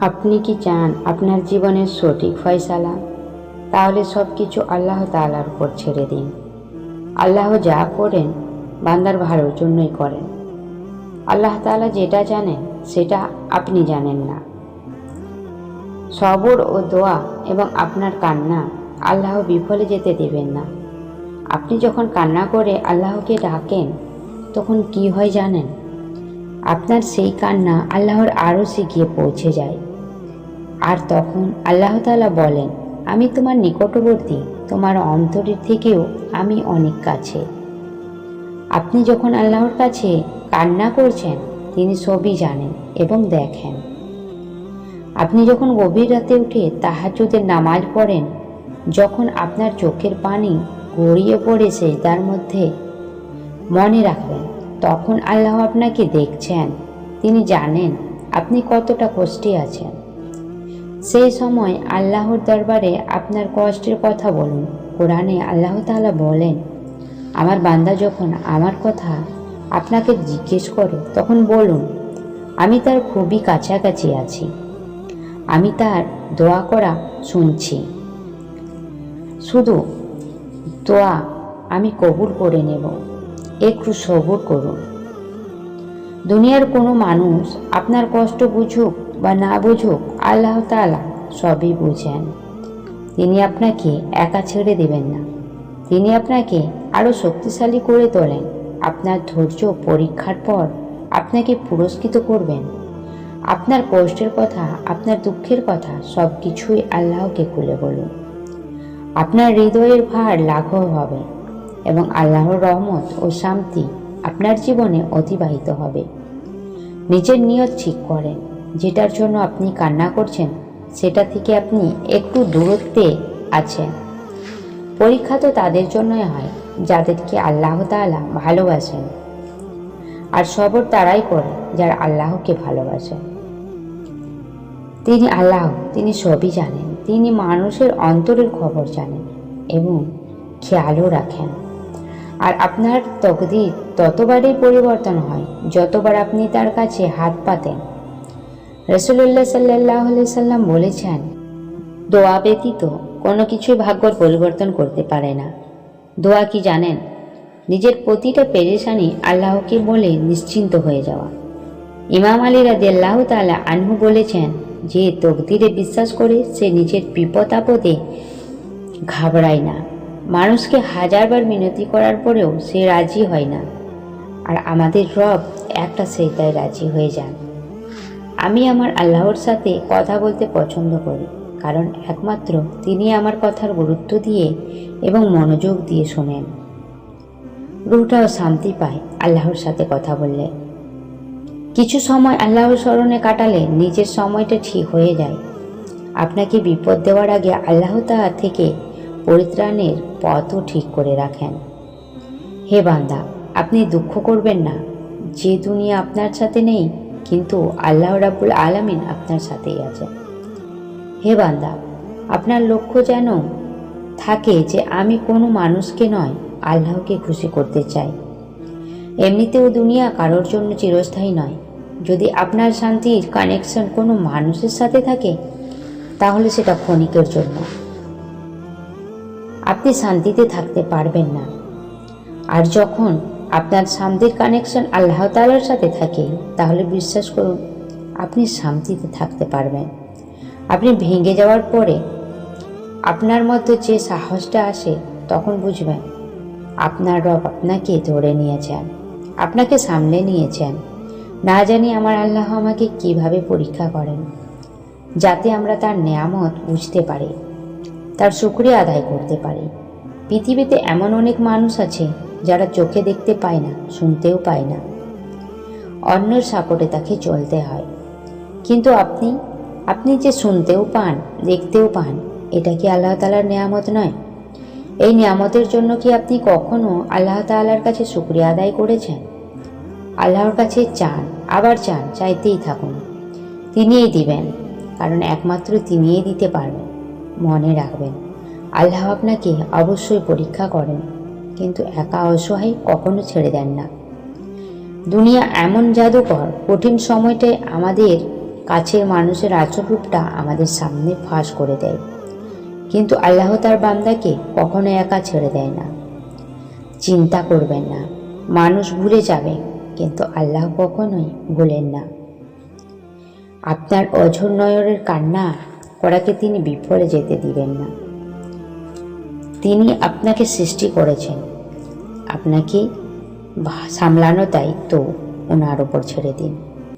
আপনি কি চান আপনার জীবনের সঠিক ফয়সালা? তাহলে সব কিছু আল্লাহ তালার উপর ছেড়ে দিন। আল্লাহ যা করেন, বান্দার ভালোর জন্যই করেন। আল্লাহ তাআলা যেটা জানেন, সেটা আপনি জানেন না। সবর ও দোয়া এবং আপনার কান্না আল্লাহ বিফলে যেতে দেবেন না। আপনি যখন কান্না করে আল্লাহকে ডাকেন, তখন কি হয় জানেন? আপনার সেই কান্না আল্লাহর আরও গিয়ে পৌঁছে যায়। আর তখন আল্লাহ তালা বলেন, আমি তোমার নিকটবর্তী, তোমার অন্তরের থেকেও আমি অনেক কাছে। আপনি যখন আল্লাহর কাছে কান্না করছেন, তিনি সবই জানেন এবং দেখেন। আপনি যখন গভীর রাতে উঠে তাহাজ্জুদের নামাজ পড়েন, যখন আপনার চোখের পানি গড়িয়ে পড়ে তার মধ্যে মনে রাখবেন, তখন আল্লাহ আপনাকে দেখছেন। তিনি জানেন আপনি কতটা কষ্টে আছেন। সেই সময় আল্লাহর দরবারে আপনার কষ্টের কথা বলুন। কোরআনে আল্লাহ তাআলা বলেন, আমার বান্দা যখন আমার কথা আপনাকে জিজ্ঞেস করে, তখন বলুন, আমি তার খুবই কাছাকাছি আছি। আমি তার দোয়া করা শুনছি। শুধু দোয়া আমি কবুল করে নেব। একটু সবুর করুন। দুনিয়ার কোনো মানুষ আপনার কষ্ট বুঝুক বা না বুঝুক আল্লাহ তাআলা সবই বুঝেন। তিনি আপনাকে একা ছেড়ে দেবেন না। তিনি আপনাকে আরও শক্তিশালী করে তোলেন। আপনার ধৈর্য পরীক্ষার পর আপনাকে পুরস্কৃত করবেন। আপনার কষ্টের কথা, আপনার দুঃখের কথা সব কিছুই আল্লাহকে খুলে বলুন। আপনার হৃদয়ের ভার লাঘব হবে এবং আল্লাহর রহমত ও শান্তি আপনার জীবনে অতিবাহিত হবে। নিজের নিয়ত ঠিক করেন। যেটার জন্য আপনি কান্না করছেন, সেটা থেকে আপনি একটু দূরত্বে আছেন। পরীক্ষা তো তাদের জন্যই হয়, যাদেরকে আল্লাহ তাআলা ভালোবাসেন। আর সবর তারাই করে, যারা আল্লাহকে ভালোবাসেন তিনি আল্লাহ, তিনি সবই জানেন, তিনি মানুষের অন্তরের খবর জানেন এবং খেয়ালও রাখেন। আর আপনার তকদির ততবারই পরিবর্তন হয়, যতবার আপনি তার কাছে হাত পাতেন। রসুল্লাহ সাল্লাহ সাল্লাম বলেছেন, দোয়া ব্যতীত কোনো কিছুই ভাগ্যর পরিবর্তন করতে পারে না। দোয়া কি জানেন? নিজের প্রতিটা পেরেশানি আল্লাহকে বলে নিশ্চিন্ত হয়ে যাওয়া। ইমাম আলী রাজি আল্লাহ আনহু বলেছেন, যে তকদিরে বিশ্বাস করে সে নিজের বিপদ আপদে ঘাবড়ায় না। মানুষকে হাজারবার মিনতি করার পরেও সে রাজি হয় না। আর আমাদের রব একটা সেটাই রাজি হয়ে যান। আমি আমার আল্লাহর সাথে কথা বলতে পছন্দ করি, কারণ একমাত্র তিনি আমার কথার গুরুত্ব দিয়ে এবং মনোযোগ দিয়ে শোনেন। রুহটাও শান্তি পায় আল্লাহর সাথে কথা বললে। কিছু সময় আল্লাহর স্মরণে কাটালে নিজের সময়টা ঠিক হয়ে যায়। আপনাকে বিপদ দেওয়ার আগে আল্লাহ তাআলা থেকে পরিত্রাণের পথও ঠিক করে রাখেন। হে বান্দা, আপনি দুঃখ করবেন না। যে দুনিয়া আপনার সাথে নেই কিন্তু আল্লাহ রাব্বুল আলামিন আপনার সাথেই আছে হে বান্দা, আপনার লক্ষ্য যেন থাকে যে আমি কোনো মানুষকে নয়, আল্লাহকে খুশি করতে চাই। এমনিতেও দুনিয়া কারোর জন্য চিরস্থায়ী নয়। যদি আপনার শান্তির কানেকশন কোনো মানুষের সাথে থাকে, তাহলে সেটা ক্ষণিকের জন্য। আপনি শান্তিতে থাকতে পারবেন না। আর যখন আপনার শান্তির কানেকশন আল্লাহ তালার সাথে থাকে, তাহলে বিশ্বাস করুন, আপনি শান্তিতে থাকতে পারবেন। আপনি ভেঙে যাওয়ার পরে আপনার মধ্যে যে সাহসটা আসে, তখন বুঝবেন, আপনার রব আপনাকে ধরে নিয়েছেন, আপনাকে সামলে নিয়েছেন। না জানি আমার আল্লাহ আমাকে কীভাবে পরীক্ষা করেন, যাতে আমরা তার নেয়ামত বুঝতে পারি, তার শুক্রিয়া আদায় করতে পারি। পৃথিবীতে এমন অনেক মানুষ আছে যারা চোখে দেখতে পায় না, শুনতেও পায় না। অন্যের সাপোর্টে তাকে চলতে হয়। কিন্তু আপনি আপনি যে শুনতেও পান, দেখতেও পান, এটা কি আল্লাহ তালার নেয়ামত নয়? এই নিয়ামতের জন্য কি আপনি কখনো আল্লাহ তাআলার কাছে শুক্রিয়া আদায় করেছেন? আল্লাহর কাছে চান, আবার চান, চাইতেই থাকুন। তিনিই দিবেন, কারণ একমাত্র তিনিই দিতে পারবেন। মনে রাখবেন, আল্লাহ আপনাকে অবশ্যই পরীক্ষা করেন। কিন্তু একা অসহায় কখনো ছেড়ে দেন না। দুনিয়া এমন জাদুকর, কঠিন সময়টায় আমাদের কাছের মানুষের আচর রূপটা আমাদের সামনে ফাঁস করে দেয়। কিন্তু আল্লাহ তার বান্দাকে কখনো একা ছেড়ে দেয় না। চিন্তা করবেন না, মানুষ ভুলে যাবে, কিন্তু আল্লাহ কখনোই ভুলেন না। আপনার অঝর নয়রের কান্না করাকে তিনি বিফলে যেতে দিবেন না। তিনি আপনাকে সৃষ্টি করেছেন। আপনাকে সামলানো দায়িত্ব ওনার ওপর ছেড়ে দিন।